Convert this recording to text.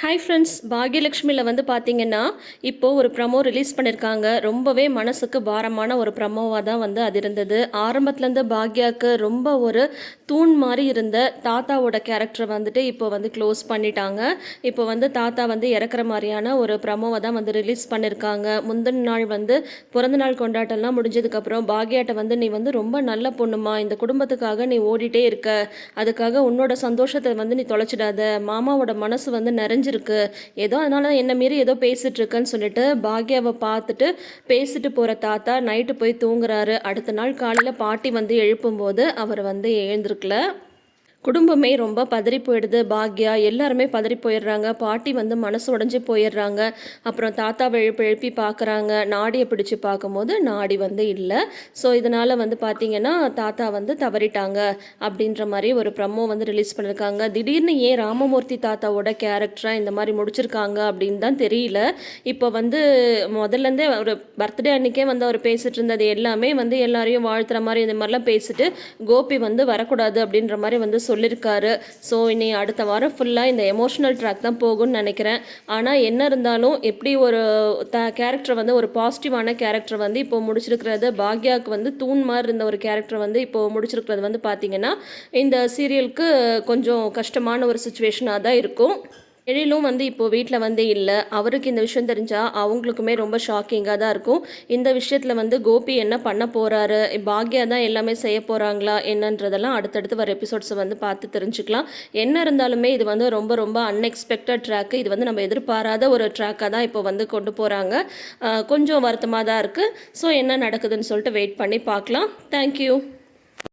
Hi friends பாக்யலக்ஷ்மியில் வந்து பார்த்தீங்கன்னா இப்போது ஒரு ப்ரமோ ரிலீஸ் பண்ணியிருக்காங்க ரொம்பவே மனசுக்கு பாரமான ஒரு ப்ரமோவாக தான் வந்து அது இருந்தது. ஆரம்பத்துலேருந்து பாக்யாவுக்கு ரொம்ப ஒரு தூண் மாதிரி இருந்த தாத்தாவோட கேரக்டரை வந்துட்டு இப்போ வந்து க்ளோஸ் பண்ணிட்டாங்க. இப்போ வந்து தாத்தா வந்து இறக்குற மாதிரியான ஒரு ப்ரமோவை தான் வந்து ரிலீஸ் பண்ணியிருக்காங்க முந்தின நாள் வந்து பிறந்த நாள் கொண்டாட்டம்லாம் முடிஞ்சதுக்கப்புறம் பாக்யாட்ட வந்து நீ வந்து ரொம்ப நல்ல பொண்ணுமா இந்த குடும்பத்துக்காக நீ ஓடிட்டே இருக்க. அதுக்காக உன்னோட சந்தோஷத்தை வந்து நீ தொலைச்சிடாத. மாமாவோட மனசு வந்து நிறைஞ்சிருக்கு ஏதோ அதனால என்ன மீறி ஏதோ பேசிட்டு இருக்கேன்னு சொல்லிட்டு பாக்யாவை பார்த்துட்டு பேசிட்டு போகிற தாத்தா நைட்டு போய் தூங்குறாரு. அடுத்த நாள் காலையில் பாட்டி வந்து எழுப்பும்போது அவர் வந்து எழுந்திருக்கல. குடும்பமே ரொம்ப பதறி போயிடுது. பாக்யா எல்லாருமே பதறி போயிடுறாங்க. பாட்டி வந்து மனசு உடஞ்சி போயிடுறாங்க. அப்புறம் தாத்தா எழுப்பி எழுப்பி பார்க்குறாங்க நாடியை பிடிச்சு பார்க்கும்போது நாடி வந்து இல்லை. ஸோ இதனால் வந்து பார்த்தீங்கன்னா தாத்தா வந்து தவறிட்டாங்க அப்படின்ற மாதிரி ஒரு ப்ரமோ வந்து ரிலீஸ் பண்ணியிருக்காங்க திடீர்னு ஏன் ராமமூர்த்தி தாத்தாவோட கேரக்டராக இந்த மாதிரி முடிச்சிருக்காங்க அப்படின்னு தான் தெரியல. இப்போ வந்து முதல்லேருந்தே ஒரு பர்த்டே அன்னைக்கே வந்து அவர் பேசிட்டு இருந்தது எல்லாமே வந்து எல்லாரையும் வாழ்த்துற மாதிரி இந்த மாதிரிலாம் பேசிட்டு கோபி வந்து வரக்கூடாது அப்படின்ற மாதிரி வந்து சொல்லியிருக்காரு ஸோ இனி அடுத்த வாரம் ஃபுல்லாக இந்த எமோஷனல் ட்ராக் தான் போகும்னு நினைக்கிறேன். ஆனால் என்ன இருந்தாலும் எப்படி ஒரு த கேரக்டர் வந்து ஒரு பாசிட்டிவான கேரக்டர் வந்து இப்போ முடிச்சிருக்கிறது பாக்யாவுக்கு வந்து தூண் மாதிரி இருந்த ஒரு கேரக்டர் வந்து இப்போ முடிச்சிருக்கிறது வந்து பார்த்திங்கன்னா இந்த சீரியலுக்கு கொஞ்சம் கஷ்டமான ஒரு சுச்சுவேஷனாக தான் இருக்கும். எழிலும் வந்து இப்போது வீட்டில் வந்து இல்லை. அவருக்கு இந்த விஷயம் தெரிஞ்சால் அவங்களுக்குமே ரொம்ப ஷாக்கிங்காக தான் இருக்கும். இந்த விஷயத்தில் வந்து கோபி என்ன பண்ண போகிறாரு பாக்யா தான் எல்லாமே செய்ய போகிறாங்களா என்னன்றதெல்லாம் அடுத்தடுத்து வர எபிசோட்ஸை வந்து பார்த்து தெரிஞ்சுக்கலாம். என்ன இருந்தாலுமே இது வந்து ரொம்ப ரொம்ப அன்எக்ஸ்பெக்டட் ட்ராக்கு இது வந்து நம்ம எதிர்பாராத ஒரு ட்ராக்காக தான் இப்போ வந்து கொண்டு போகிறாங்க கொஞ்சம் வருத்தமாக தான் இருக்குது ஸோ என்ன நடக்குதுன்னு சொல்லிட்டு வெயிட் பண்ணி பார்க்கலாம். தேங்க்யூ